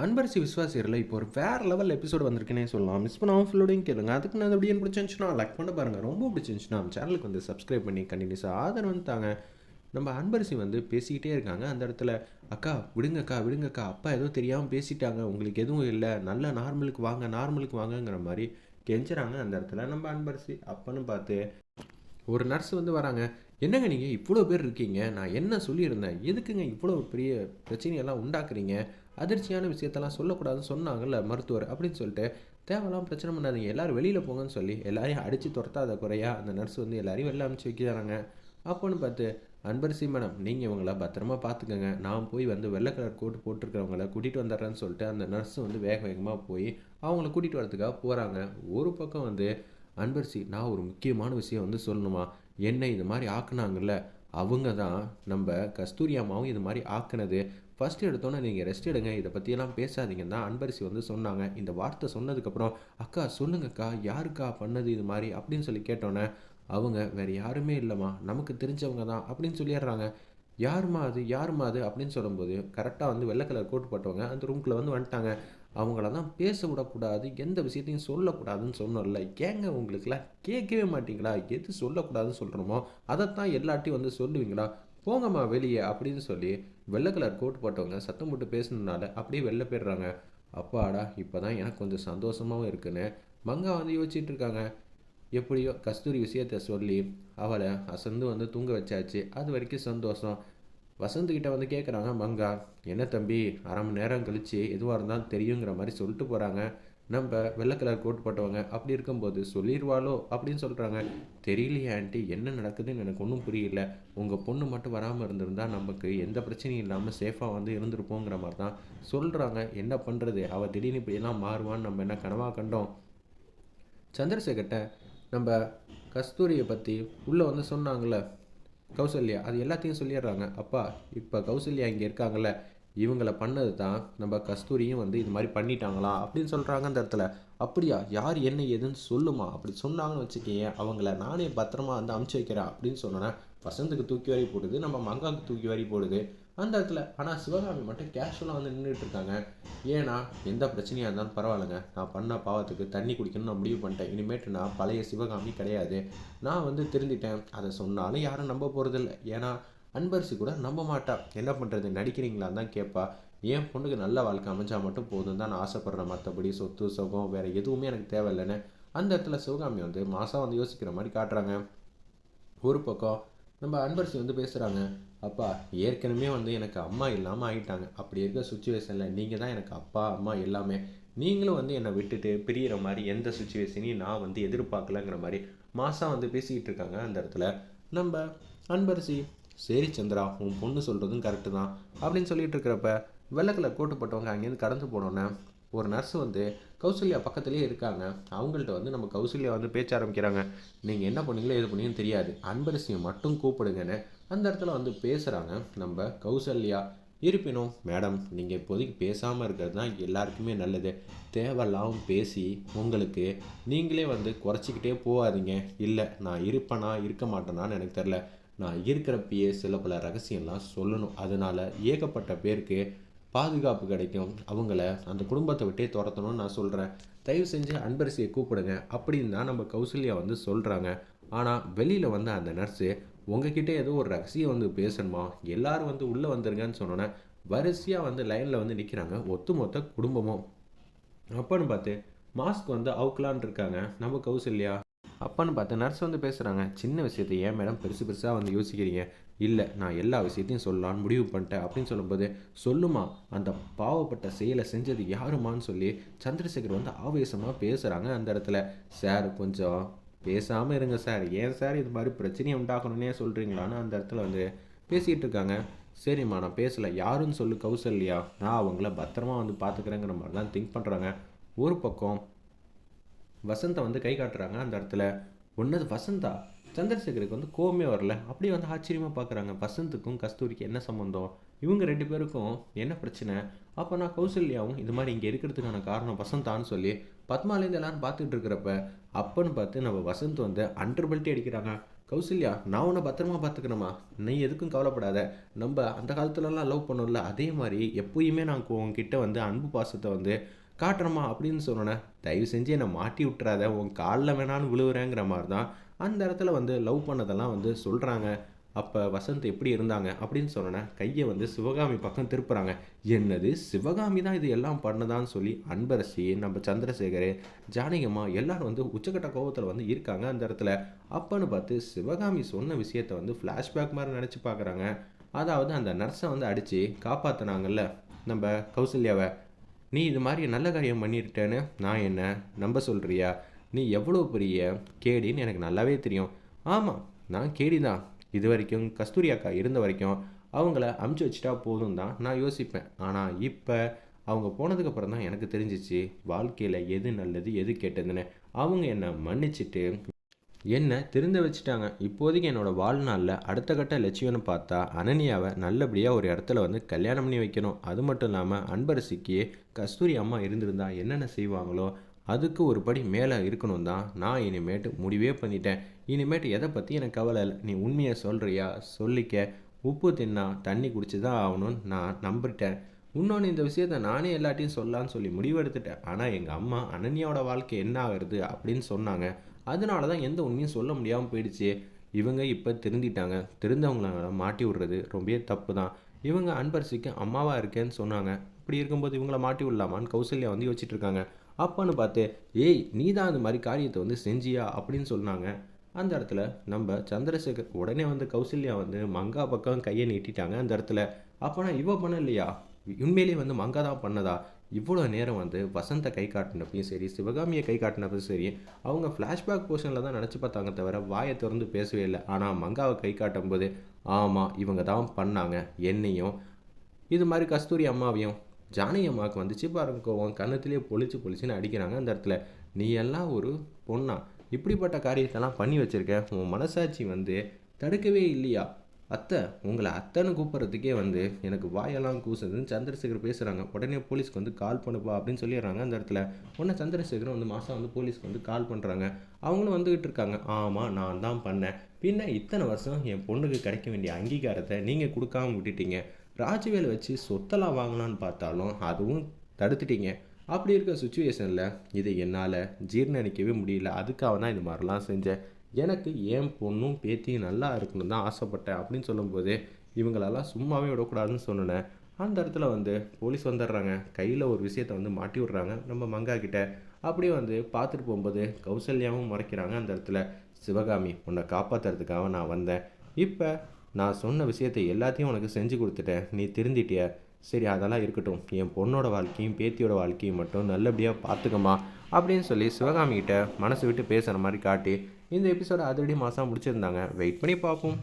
அன்பரசி விஸ்வாசியரில் இப்போ ஒரு வேறு லெவல் எபிசோடு வந்திருக்குன்னே சொல்லலாம். மிஸ் பண்ணாமல் ஃபுல்லோடையும் கேளுங்க. அதுக்கு நான் அப்படியே பிடிச்சிருந்துச்சுன்னா லைக் பண்ண பாருங்கள் ரொம்ப பிடிச்சிருந்துச்சுன்னா நம்ம சேனலுக்கு வந்து சப்ஸ்கிரைப் பண்ணி கண்டினியூஸாக ஆதரவு வந்து தாங்க. நம்ம அன்பரசி வந்து பேசிக்கிட்டே இருக்காங்க. அந்த இடத்துல அக்கா விடுங்கக்கா விடுங்கக்கா. அப்பா ஏதோ தெரியாமல் பேசிட்டாங்க. உங்களுக்கு எதுவும் இல்லை. நல்ல நார்மலுக்கு வாங்க நார்மலுக்கு வாங்கங்கிற மாதிரி கெஞ்சுறாங்க அந்த இடத்துல நம்ம அன்பரசி அப்பன்னு பார்த்து ஒரு நர்ஸ் வந்து வராங்க. என்னங்க நீங்கள் இவ்வளோ பேர் இருக்கீங்க? நான் என்ன சொல்லியிருந்தேன்? எதுக்குங்க இவ்வளோ பெரிய பிரச்சனையெல்லாம் உண்டாக்குறீங்க? அதிர்ச்சியான விஷயத்தெல்லாம் சொல்லக்கூடாதுன்னு சொன்னாங்கல்ல மருத்துவர் அப்படின்னு சொல்லிட்டு தேவையெல்லாம் பிரச்சனை பண்ணாதீங்க. எல்லோரும் வெளியில் போங்கன்னு சொல்லி எல்லாரையும் அடித்து துரத்தாத குறையா அந்த நர்ஸ் வந்து எல்லாரையும் வெளில அனுப்பிச்சி வைக்கிறாங்க அப்போன்னு பார்த்து அன்பரசி மேடம் நீங்கள் இவங்கள பத்திரமா பார்த்துக்கோங்க. நான் போய் வந்து வெள்ளை கலர் கோட் போட்டிருக்கிறவங்கள கூட்டிகிட்டு வந்துடுறேன்னு சொல்லிட்டு அந்த நர்ஸ் வந்து வேக வேகமாக போய் அவங்கள கூட்டிகிட்டு வரதுக்காக போகிறாங்க ஒரு பக்கம் வந்து அன்பரசி நான் ஒரு முக்கியமான விஷயம் வந்து சொல்லணுமா? என்னை இது மாதிரி ஆக்குனாங்கல்ல அவங்க தான் நம்ம கஸ்தூரி அம்மாவும் இது மாதிரி ஆக்குனது. ஃபஸ்ட் எடுத்தோன்னே நீங்கள் ரெஸ்ட் எடுங்க இதை பற்றியெல்லாம் பேசாதீங்கன்னு தான் அன்பரசி வந்து சொன்னாங்க. இந்த வார்த்தை சொன்னதுக்கப்புறம் அக்கா சொல்லுங்கக்கா யாருக்கா பண்ணது இது மாதிரி? அப்படின்னு சொல்லி கேட்டோன்னே அவங்க வேறு யாருமே இல்லைம்மா நமக்கு தெரிஞ்சவங்க தான் அப்படின்னு சொல்லிடுறாங்க. யாருமா அது? யாருமா அது? அப்படின்னு சொல்லும்போது கரெக்டாக வந்து வெள்ளை கலர் கோட் போட்டவங்க அந்த ரூம்குள்ளே வந்து வந்துட்டாங்க. அவங்கள தான் பேச விடக்கூடாது எந்த விஷயத்தையும் சொல்லக்கூடாதுன்னு சொன்னோம்ல. ஏங்க உங்களுக்குலாம் கேட்கவே மாட்டீங்களா? எது சொல்லக்கூடாதுன்னு சொல்கிறோமோ அதைத்தான் எல்லாட்டையும் வந்து சொல்லுவீங்களா? போங்கம்மா வெளியே அப்படின்னு சொல்லி வெள்ளை கலர் கோட் போட்டவங்க சத்தம் போட்டு பேசுனதுனால அப்படியே வெளில போயிடுறாங்க. அப்பாடா இப்போ தான் எனக்கு கொஞ்சம் சந்தோஷமாகவும் இருக்குன்னு மங்கா வந்து யோசிச்சுட்டு இருக்காங்க. எப்படியோ கஸ்தூரி விஷயத்த சொல்லி அவளை அசந்து வந்து தூங்க வச்சாச்சு. அது வரைக்கும் சந்தோஷம். வசந்துக்கிட்ட வந்து கேட்குறாங்க மங்கா என்ன தம்பி அரை மணி நேரம் கழித்து எதுவாக இருந்தாலும் தெரியுங்கிற மாதிரி சொல்லிட்டு போகிறாங்க நம்ம வெள்ளை கலர் கோட் போட்டவங்க அப்படி இருக்கும்போது சொல்லிடுவாளோ அப்படின்னு சொல்கிறாங்க தெரியலையே ஆண்டி என்ன நடக்குதுன்னு எனக்கு ஒன்றும் புரியல. உங்கள் பொண்ணு மட்டும் வராமல் இருந்திருந்தா நமக்கு எந்த பிரச்சனையும் இல்லாமல் சேஃபாக வந்து இருந்திருப்போங்கிற மாதிரி தான் சொல்கிறாங்க என்ன பண்ணுறது அவள் திடீர்னு இப்படியெல்லாம் மாறுவான்னு நம்ம என்ன கனவாக கண்டோம்? சந்திரசேகர்கிட்ட நம்ம கஸ்தூரியை பற்றி உள்ளே வந்து சொன்னாங்கள்ல கௌசல்யா அது எல்லாத்தையும் சொல்லிடுறாங்க. அப்பா இப்போ கௌசல்யா இங்கே இருக்காங்கல்ல இவங்களை பண்ணது தான் நம்ம கஸ்தூரியும் வந்து இது மாதிரி பண்ணிட்டாங்களா அப்படின்னு சொல்கிறாங்க அந்த இடத்துல. அப்படியா? யார் என்ன ஏதுன்னு சொல்லுமா? அப்படி சொன்னாங்கன்னு வச்சுக்கேன் அவங்கள நானே பத்திரமா வந்து அமுச்சு வைக்கிறேன் அப்படின்னு சொன்னோன்னே வசந்துக்கு தூக்கி வாரி போடுது நம்ம மங்காவுக்கு தூக்கி வாரி போடுது. அந்த இடத்துல. ஆனால் சிவகாமி மட்டும் கேஷுவலாக வந்து நின்றுட்டு இருக்காங்க. ஏன்னா எந்த பிரச்சனையாக இருந்தாலும் பரவாயில்லைங்க. நான் பண்ண பாவத்துக்கு தண்ணி குடிக்கணும்னு நான் முடிவு பண்ணிட்டேன். இனிமேட்டு நான் பழைய சிவகாமி கிடையாது. நான் வந்து திருந்திட்டேன். அதை சொன்னாலும் யாரும் நம்ப போகிறதில்ல ஏன்னா அன்பரசி கூட நம்ப மாட்டா. என்ன பண்ணுறது நடிக்கிறீங்களான்னு தான் கேட்பா என் பொண்ணுக்கு நல்ல வாழ்க்கை அமைஞ்சா மட்டும் போதும் தான் நான் ஆசைப்பட்றேன். மற்றபடி சொத்து சுகம் வேறு எதுவுமே எனக்கு தேவையில்லைன்னு. அந்த இடத்துல சிவகாமி வந்து மாதம் வந்து யோசிக்கிற மாதிரி காட்டுறாங்க. ஒரு பக்கம் நம்ம அன்பரசி வந்து பேசுகிறாங்க அப்பா ஏற்கனவே வந்து எனக்கு அம்மா இல்லாமல் ஆகிட்டாங்க அப்படி இருக்க சுச்சுவேஷனில் நீங்கள் தான் எனக்கு அப்பா அம்மா எல்லாமே. நீங்களும் வந்து என்னை விட்டுட்டு பிரியிற மாதிரி எந்த சுச்சுவேஷனையும் நான் வந்து எதிர்பார்க்கலங்கிற மாதிரி மாதம் வந்து பேசிக்கிட்டு இருக்காங்க அந்த இடத்துல. நம்ம அன்பரசி சரி சந்திரா உன் பொண்ணு சொல்கிறதும் கரெக்டு தான் அப்படின்னு சொல்லிட்டு இருக்கிறப்ப வெள்ளக்கில் கோட்டுப்பட்டவங்க அங்கேருந்து கடந்து போனோன்னே ஒரு நர்ஸ் வந்து கௌசல்யா பக்கத்துலேயே இருக்காங்க. அவங்கள்ட்ட வந்து நம்ம கௌசல்யா வந்து பேச்ச ஆரம்பிக்கிறாங்க. நீங்கள் என்ன பண்ணீங்களோ எது பண்ணீங்கன்னு தெரியாது. அன்பரசியை மட்டும் கூப்பிடுங்கன்னு அந்த இடத்துல வந்து பேசுகிறாங்க நம்ம கௌசல்யா இருப்பினும் மேடம் நீங்கள் இப்போதைக்கு பேசாமல் இருக்கிறது தான் எல்லாருக்குமே நல்லது. தேவையில்லாமல் பேசி உங்களுக்கு நீங்களே வந்து குறைச்சிக்கிட்டே போகாதீங்க. இல்லை நான் இருப்பேனா இருக்க மாட்டேனான்னு எனக்கு தெரில நான் இருக்கிறப்பயே சில பல ரகசியம்லாம் சொல்லணும். அதனால் ஏகப்பட்ட பேருக்கு பாதுகாப்பு கிடைக்கும். அவங்கள அந்த குடும்பத்தை விட்டே துரத்தணும்னு நான் சொல்கிறேன் தயவு செஞ்சு அன்பரசியை கூப்பிடுங்க அப்படின்னு தான் நம்ம கௌசல்யா வந்து சொல்கிறாங்க ஆனால் வெளியில் வந்து அந்த நர்ஸு உங்ககிட்ட ஏதோ ஒரு ரகசியம் வந்து பேசணுமா? எல்லாரும் வந்து உள்ளே வந்துருங்கன்னு சொன்னோன்னே வரிசையாக வந்து லைனில் வந்து நிற்கிறாங்க ஒத்து மொத்த குடும்பமும். அப்பன்னு பார்த்து மாஸ்க் வந்து அவுக்கலான் இருக்காங்க. நம்ம கௌசல்யா? அப்பன்னு பார்த்து நர்ஸ் வந்து பேசுகிறாங்க சின்ன விஷயத்தை ஏன் மேடம் பெருசு பெருசாக வந்து யோசிக்கிறீங்க? இல்லை நான் எல்லா விஷயத்தையும் சொல்லலான்னு முடிவு பண்ணிட்டேன் அப்படின்னு சொல்லும்போது சொல்லுமா அந்த பாவப்பட்ட செயலை செஞ்சது யாருமான்னு சொல்லி சந்திரசேகர் வந்து ஆவேசமாக பேசுகிறாங்க அந்த இடத்துல. சார் கொஞ்சம் பேசாமல் இருங்க சார். ஏன் சார் இது மாதிரி பிரச்சனையை உண்டாக்கணுன்னே சொல்கிறீங்களான்னு அந்த இடத்துல வந்து பேசிகிட்டு இருக்காங்க. சரிம்மா நான் பேசலை. யாருன்னு சொல்லு கௌசல்யா. நான் அவங்கள பத்திரமா வந்து பார்த்துக்கிறேங்கிற மாதிரிலாம் திங்க் பண்ணுறாங்க ஒரு பக்கம் வசந்தை வந்து கை காட்டுறாங்க அந்த இடத்துல. ஒன்று வசந்தா? சந்திரசேகருக்கு வந்து கோவமே வரல. அப்படியே வந்து ஆச்சரியமாக பார்க்குறாங்க வசந்துக்கும் கஸ்தூரிக்கு என்ன சம்மந்தம் இவங்க ரெண்டு பேருக்கும் என்ன பிரச்சனை? அப்போ நான் கௌசல்யாவும் இது மாதிரி இங்கே இருக்கிறதுக்கான காரணம் வசந்தான்னு சொல்லி பத்மாலேருந்து எல்லாரும் பார்த்துட்டு இருக்கிறப்ப அப்பன்னு பார்த்து நம்ம வசந்த் வந்து அண்டர் பெல்ட்டி அடிக்கிறாங்க. கௌசல்யா நான் உன்னை பத்திரமா பார்த்துக்கணுமா? நீ எதுக்கும் கவலைப்படாத. நம்ம அந்த காலத்துலலாம் லவ் பண்ணோம்ல அதே மாதிரி எப்பயுமே நான் உங்ககிட்ட வந்து அன்பு பாசத்தை வந்து காட்டுறமா அப்படின்னு சொன்னோன்னே தயவு செஞ்சு என்னை மாட்டி விட்டுறாத உன் காலில் வேணாலும் விழுவுறேங்கிற மாதிரி தான் அந்த இடத்துல வந்து லவ் பண்ணதெல்லாம் வந்து சொல்கிறாங்க அப்போ வசந்த் எப்படி இருந்தாங்க? அப்படின்னு சொன்னேன் கையை வந்து சிவகாமி பக்கம் திருப்புறாங்க. என்னது சிவகாமி தான் இது எல்லாம் பண்ணதான்னு சொல்லி அன்பரசி நம்ம சந்திரசேகர் ஜானகியம்மா எல்லாரும் வந்து உச்சக்கட்ட கோபத்தில் வந்து இருக்காங்க அந்த இடத்துல. அப்பன்னு பார்த்து சிவகாமி சொன்ன விஷயத்தை வந்து ஃப்ளாஷ்பேக் மாதிரி நினச்சி பார்க்குறாங்க. அதாவது அந்த நர்ஸை வந்து அடித்து காப்பாற்றினாங்கல்ல நம்ம கௌசல்யாவை. நீ இது மாதிரி நல்ல காரியம் பண்ணிருட்டேன்னு நான் என்ன நம்ப சொல்கிறியா நீ எவ்வளோ பெரிய கேடின்னு எனக்கு நல்லாவே தெரியும். ஆமாம் நான் கேடி தான். இது வரைக்கும் கஸ்தூரி அக்கா இருந்த வரைக்கும் அவங்கள அமுச்சு வச்சுட்டா போதும் தான் நான் யோசிப்பேன். ஆனால் இப்போ அவங்க போனதுக்கப்புறம் தான் எனக்கு தெரிஞ்சிச்சு வாழ்க்கையில் எது நல்லது எது கெட்டதுன்னு. அவங்க என்னை மன்னிச்சிட்டு என்ன திருந்த வச்சுட்டாங்க. இப்போதைக்கு என்னோடய வாழ்நாளில் அடுத்த கட்ட லட்சியம்னு பார்த்தா அனன்யாவை நல்லபடியாக ஒரு இடத்துல வந்து கல்யாணம் பண்ணி வைக்கணும். அது மட்டும் இல்லாமல் அன்பரசிக்கு கஸ்தூரி அம்மா இருந்திருந்தா என்னென்ன செய்வாங்களோ அதுக்கு ஒரு படி மேலே இருக்கணும் தான் நான் இனிமேட்டு முடிவே பண்ணிட்டேன். இனிமேட்டு எதை பற்றி எனக்கு கவலை இல்லை. நீ உண்மையை சொல்கிறியா சொல்லிக்க. உப்பு தின்னா தண்ணி குடிச்சு தான் ஆகணும்னு நான் நம்பிட்டேன் இன்னொன்று இந்த விஷயத்த நானே எல்லாத்தையும் சொல்லலான்னு சொல்லி முடிவெடுத்துட்டேன். ஆனால் எங்கள் அம்மா அனன்யாவோட வாழ்க்கை என்ன ஆகுறது அப்படின்னு சொன்னாங்க. அதனால தான் எந்த உண்மையும் சொல்ல முடியாமல் போயிடுச்சு. இவங்க இப்போ திருந்திட்டாங்க. திருந்தவங்கள மாட்டி விடுறது ரொம்பவே தப்பு தான் இவங்க அன்பரசிக்கு அம்மாவாக இருக்கேன்னு சொன்னாங்க. இப்படி இருக்கும்போது இவங்கள மாட்டி விடலாமான்னு கௌசல்யா வந்து யோசிச்சுட்டு இருக்காங்க. அப்பன்னு பார்த்து ஏய் நீ தான் அந்த மாதிரி காரியத்தை வந்து செஞ்சியா? அப்படின்னு சொன்னாங்க. அந்த இடத்துல நம்ம சந்திரசேகர் உடனே வந்து கௌசல்யா வந்து மங்கா பக்கம் கையை நீட்டிட்டாங்க அந்த இடத்துல. அப்போனா இவ இல்லையா உண்மையிலேயே வந்து மங்கா தான் பண்ணதா? இவ்வளோ நேரம் வந்து வசந்தை கை காட்டினப்பையும் சரி சிவகாமியை கை காட்டினப்பையும் சரி அவங்க ஃப்ளாஷ்பேக் போர்ஷனில் தான் நினச்சி பார்த்தாங்க தவிர வாயை திறந்து பேசவே இல்லை. ஆனால் மங்காவை கை காட்டும்போது ஆமாம் இவங்க தான் பண்ணாங்க என்னையும். இது மாதிரி கஸ்தூரி அம்மாவையும் ஜானகி அம்மாவுக்கு வந்துச்சு பாருங்க கன்னத்திலே பொழிச்சு பொழிச்சுன்னு அடிக்கிறாங்க அந்த இடத்துல. நீ எல்லாம் ஒரு பொண்ணா? இப்படிப்பட்ட காரியத்தெல்லாம் பண்ணி வச்சுருக்க. உன் மனசாட்சி வந்து தடுக்கவே இல்லையா? அத்தை உங்களை அத்தைன்னு கூப்பிட்றதுக்கே வந்து எனக்கு வாயெல்லாம் கூசுதுன்னு சந்திரசேகர் பேசுகிறாங்க உடனே போலீஸ்க்கு வந்து கால் பண்ணுப்பா அப்படின்னு சொல்லிடுறாங்க அந்த இடத்துல. உடனே சந்திரசேகர் வந்து மாதம் வந்து போலீஸ்க்கு வந்து கால் பண்ணுறாங்க அவங்களும் வந்துக்கிட்டு இருக்காங்க. ஆமாம் நான் தான் பண்ணேன். பின்ன இத்தனை வருஷம் என் பொண்ணுக்கு கிடைக்க வேண்டிய அங்கீகாரத்தை நீங்கள் கொடுக்காம விட்டுட்டீங்க. ராஜவேல் வச்சு சொத்தெல்லாம் வாங்கலான்னு பார்த்தாலும் அதுவும் தடுத்துட்டீங்க. அப்படி இருக்க சுச்சுவேஷனில் இதை என்னால் ஜீர்ணிக்கவே முடியல. அதுக்காக தான் இது மாதிரிலாம் செஞ்சேன். எனக்கு என் பொண்ணும் பேத்தியும் நல்லா இருக்கணும் தான் ஆசைப்பட்டேன் அப்படின்னு சொல்லும்போது இவங்களெல்லாம் சும்மாவே விடக்கூடாதுன்னு சொன்னேன். அந்த இடத்துல வந்து போலீஸ் வந்துடுறாங்க. கையில் ஒரு விஷயத்தை வந்து மாட்டி விட்றாங்க. நம்ம மங்கா கிட்ட. அப்படியே வந்து பார்த்துட்டு போகும்போது கௌசல்யாவும் முறைக்கிறாங்க அந்த இடத்துல. சிவகாமி உன்னை காப்பாற்றுறதுக்காக நான் வந்தேன். இப்போ நான் சொன்ன விஷயத்தை எல்லாத்தையும் உனக்கு செஞ்சு கொடுத்துட்டேன். நீ திருந்திட்டிய? சரி அதெல்லாம் இருக்கட்டும். என் பொண்ணோட வாழ்க்கையும் பேத்தியோட வாழ்க்கையும் மட்டும் நல்லபடியாக பார்த்துக்கம்மா அப்படின்னு சொல்லி சிவகாமி கிட்ட மனசு விட்டு பேசுகிற மாதிரி காட்டி இந்த எபிசோட அதிரடி மாதம் முடிச்சிருந்தாங்க. வெயிட் பண்ணி பார்ப்போம்.